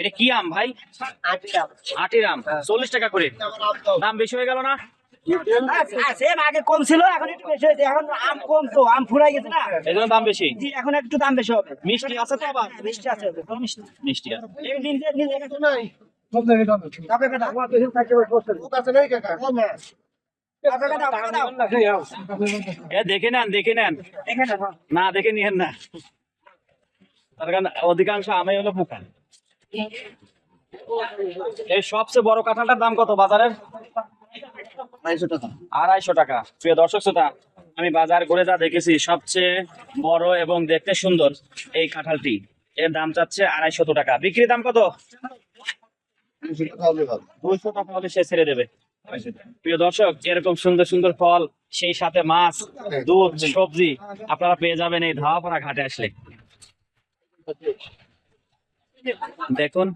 এটা কি আম ভাই? আটির আম চল্লিশ টাকা করে। দাম বেশি হয়ে গেল না? সেম আগে কম ছিল এখন একটু বেশি হয়েছে। এখন আম কম তো আম ফুরাই গেছে না। এই জন্য দাম বেশি। জি এখন একটু দাম বেশি হবে। মিষ্টি আছে তো আবার? মিষ্টি আছে মিষ্টি মিষ্টি আছে। এই দিন দিন নাই। দেখে নেন দেখে নেন। না দেখে নিয়েন না। তার কারণ অধিকাংশ আমে হলো পোকা। এই সবচেয়ে বড় কাঁঠালটার দাম কত বাজারের? আড়াইশো টাকা। প্রিয় দর্শক শ্রোতা আমি বাজার করে যা দেখেছি সবচেয়ে বড় এবং দেখতে সুন্দর এই কাঁঠালটি। এর দাম চাচ্ছে আড়াইশত টাকা। বিক্রির দাম কত? দুইশো টাকা হলে সে ছেড়ে দেবে। প্রিয় দর্শক এরকম সুন্দর সুন্দর ফল সেই সাথে মাছ দুধ সবজি আপনারা পেয়ে যাবেন এই ধাওয়াপাড়া ঘাটে আসলে। দেখুন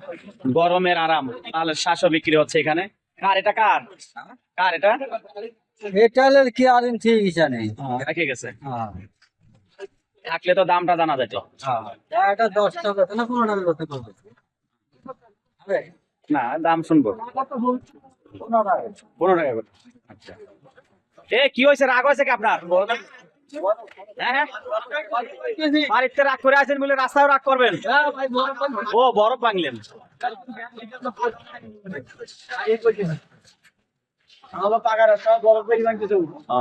গরমের আরাম তাহলে শ্বাসও বিক্রি হচ্ছে এখানে। কার এটা কার? কার এটা? এটালের কি আর ঠিক জানে? রেখে গেছে। থাকলে তো দামটা জানা যেত। এটা দশ টাকা না পনেরো টাকা করতে পারবে। না দাম শুনব। পনেরো টাকা করে। আচ্ছা। এ কি হয়েছে? রাগ হয়েছে কি আপনার? হ্যাঁ হ্যাঁ। বাড়িতে রাগ করে আছেন বলে রাস্তায় রাগ করবেন। ও বরফ ভাঙলেন। ও,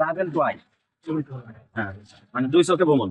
রাবেল দোয়াই হ্যাঁ মানে দুই চোখে ভ্রমণ।